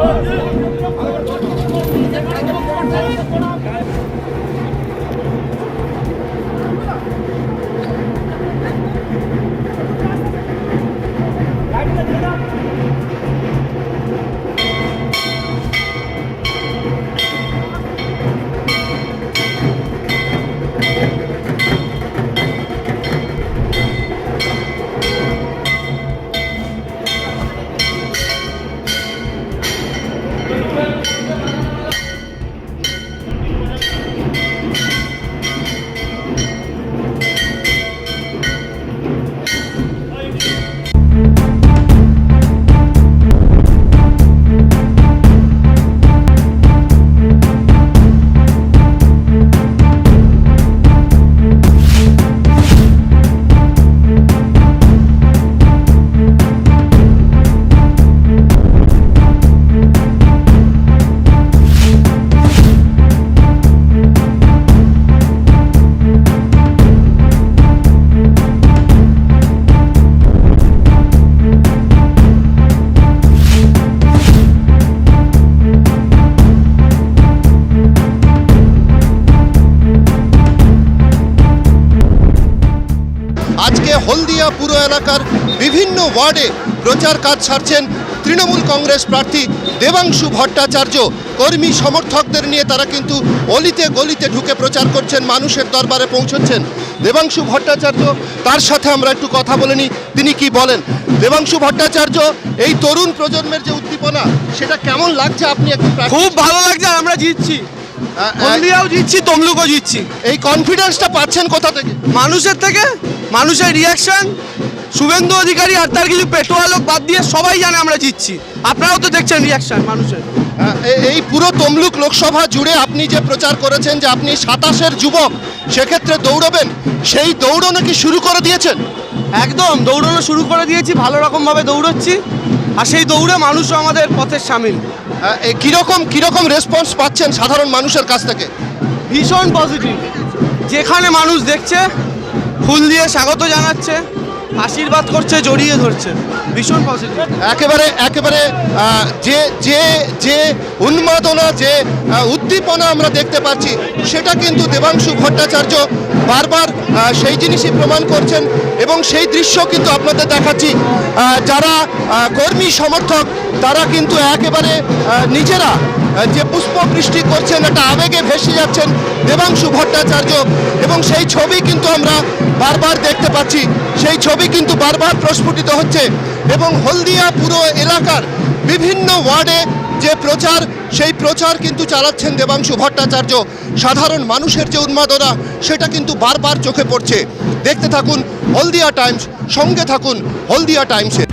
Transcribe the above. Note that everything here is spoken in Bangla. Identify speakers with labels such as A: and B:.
A: Hadi! হলদিয়া পুরো এলাকার বিভিন্ন ওয়ার্ডে প্রচার কাজ ছাড়ছেন তৃণমূল কংগ্রেস প্রার্থী দেবাংশু ভট্টাচার্য। কর্মী সমর্থকদের নিয়ে তারা কিন্তু অলিতে গলিতে ঢুকে প্রচার করছেন মানুষের দরবারে পৌঁছচ্ছেন। দেবাংশু ভট্টাচার্য তার সাথে আমরা একটু কথা বলে নিই তিনি কি বলেন? দেবাংশু ভট্টাচার্য এই তরুণ প্রজন্মের যে উদ্দীপনা সেটা কেমন লাগছে আপনি একটু
B: খুব ভালো লাগছে আমরা জিতছি। হলদিয়াও জিতছি তমলুকও জিতছি।
A: এই কনফিডেন্সটা পাচ্ছেন কোথা থেকে?
B: মানুষের থেকে? মানুষের রিয়াকশন শুভেন্দু অধিকারী আর তার কিছু পেটোয়ালোক বাদ দিয়ে সবাই জানে আমরা জিতছি। আপনারাও তো দেখছেন রিয়াকশন মানুষের।
A: এই পুরো তমলুক লোকসভা জুড়ে আপনি যে প্রচার করেছেন যে আপনি সাতাশের যুবক সেক্ষেত্রে দৌড়বেন সেই দৌড়ও কি শুরু করে দিয়েছেন?
B: একদম দৌড়ানো শুরু করে দিয়েছি ভালো রকমভাবে দৌড়চ্ছি আর সেই দৌড়ে মানুষও আমাদের পথের সামিল।
A: কীরকম কীরকম রেসপন্স পাচ্ছেন সাধারণ মানুষের কাছ থেকে?
B: ভীষণ পজিটিভ যেখানে মানুষ দেখছে ফুল দিয়ে স্বাগত জানাচ্ছে, আশীর্বাদ করছে, জড়িয়ে ধরছে। ভীষণ পজিটিভ
A: একেবারে একেবারে যে যে যে উন্মাদনা, যে উদ্দীপনা আমরা দেখতে পাচ্ছি, সেটা কিন্তু দেবাংশু ভট্টাচার্য বারবার সেই জিনিসই প্রমাণ করছেন এবং সেই দৃশ্য কিন্তু আপনাদের দেখাচ্ছি। যারা কর্মী সমর্থক, তারা কিন্তু একেবারে নিজেরা যে পুষ্প বৃষ্টি করছেন, একটা আবেগে ভেসে যাচ্ছেন দেবাংশু ভট্টাচার্য। এবং সেই ছবি কিন্তু আমরা বারবার দেখতে পাচ্ছি। সেই ছবি কিন্তু বারবার প্রস্ফুটিত হচ্ছে। এবং হলদিয়া পুরো এলাকার বিভিন্ন ওয়ার্ডে যে প্রচার, সেই প্রচার কিন্তু চালাচ্ছেন দেবাংশু ভট্টাচার্য। সাধারণ মানুষের যে উন্মাদনা, সেটা কিন্তু বারবার চোখে পড়ছে। দেখতে থাকুন হলদিয়া টাইমস, সঙ্গে থাকুন হলদিয়া টাইমসের